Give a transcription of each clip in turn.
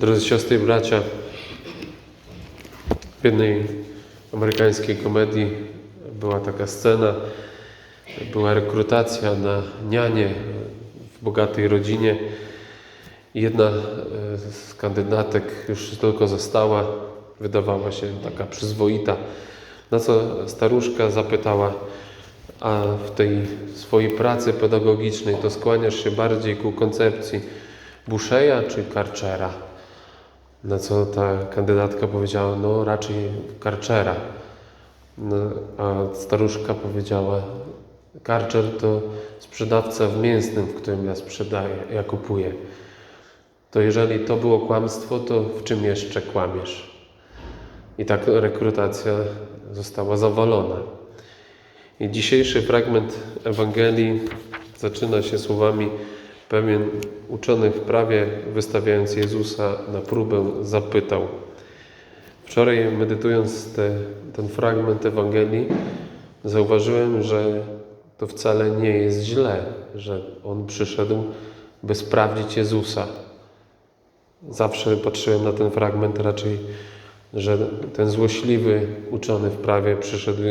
Drodzy siostry i bracia, w jednej amerykańskiej komedii była taka scena, była rekrutacja na nianie w bogatej rodzinie. Jedna e, z kandydatek już tylko została, wydawała się taka przyzwoita, na co staruszka zapytała, a w tej swojej pracy pedagogicznej to skłaniasz się bardziej ku koncepcji Busheja czy Karczera? Na co ta kandydatka powiedziała, no raczej Karczera. No, a staruszka powiedziała, Karczer to sprzedawca w mięsnym, w którym ja sprzedaję, ja kupuję. To jeżeli to było kłamstwo, to w czym jeszcze kłamiesz? I tak rekrutacja została zawalona. I dzisiejszy fragment Ewangelii zaczyna się słowami pewien uczony w prawie, wystawiając Jezusa na próbę, zapytał. Wczoraj medytując te, ten fragment Ewangelii, zauważyłem, że to wcale nie jest źle, że On przyszedł, by sprawdzić Jezusa. Zawsze patrzyłem na ten fragment raczej, że ten złośliwy uczony w prawie przyszedł,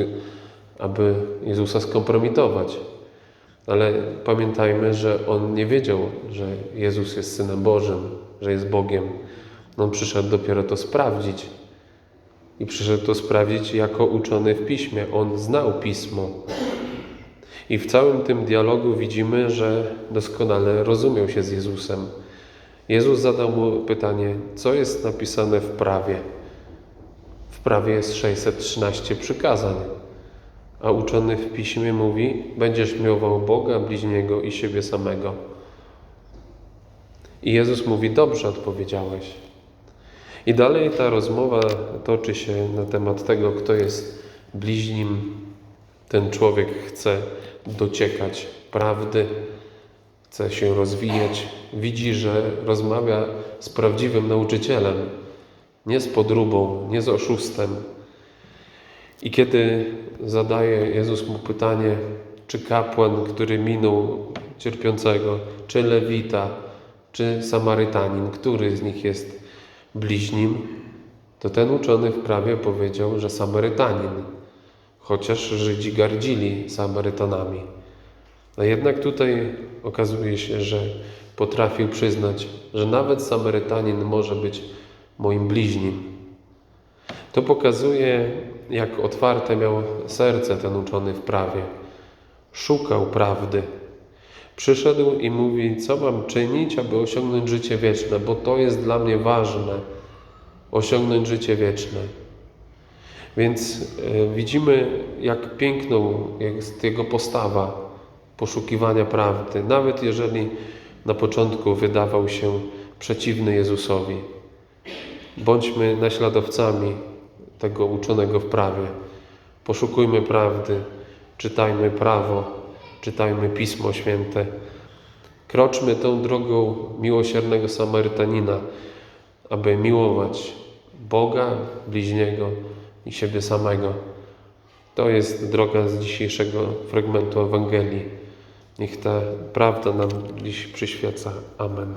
aby Jezusa skompromitować. Ale pamiętajmy, że on nie wiedział, że Jezus jest synem Bożym, że jest Bogiem. On przyszedł dopiero to sprawdzić. I przyszedł to sprawdzić jako uczony w piśmie. On znał pismo. I w całym tym dialogu widzimy, że doskonale rozumiał się z Jezusem. Jezus zadał mu pytanie, co jest napisane w prawie. W prawie jest 613 przykazań, a uczony w piśmie mówi: Będziesz miłował Boga, bliźniego i siebie samego. I Jezus mówi: Dobrze odpowiedziałeś. I dalej ta rozmowa toczy się na temat tego, kto jest bliźnim. Ten człowiek chce dociekać prawdy, chce się rozwijać. Widzi, że rozmawia z prawdziwym nauczycielem, nie z podróbą, nie z oszustem. I kiedy zadaje Jezus mu pytanie, czy kapłan, który minął cierpiącego, czy lewita, czy Samarytanin, który z nich jest bliźnim, to ten uczony w prawie powiedział, że Samarytanin, chociaż Żydzi gardzili Samarytanami. A jednak tutaj okazuje się, że potrafił przyznać, że nawet Samarytanin może być moim bliźnim. To pokazuje, jak otwarte miał serce ten uczony w prawie. Szukał prawdy. Przyszedł i mówi, co mam czynić, aby osiągnąć życie wieczne, bo to jest dla mnie ważne. Osiągnąć życie wieczne. Więc e, widzimy, jak piękną jest jego postawa poszukiwania prawdy, nawet jeżeli na początku wydawał się przeciwny Jezusowi. Bądźmy naśladowcami tego uczonego w prawie. Poszukujmy prawdy, czytajmy prawo, czytajmy Pismo Święte. Kroczmy tą drogą miłosiernego Samarytanina, aby miłować Boga, bliźniego i siebie samego. To jest droga z dzisiejszego fragmentu Ewangelii. Niech ta prawda nam dziś przyświeca. Amen.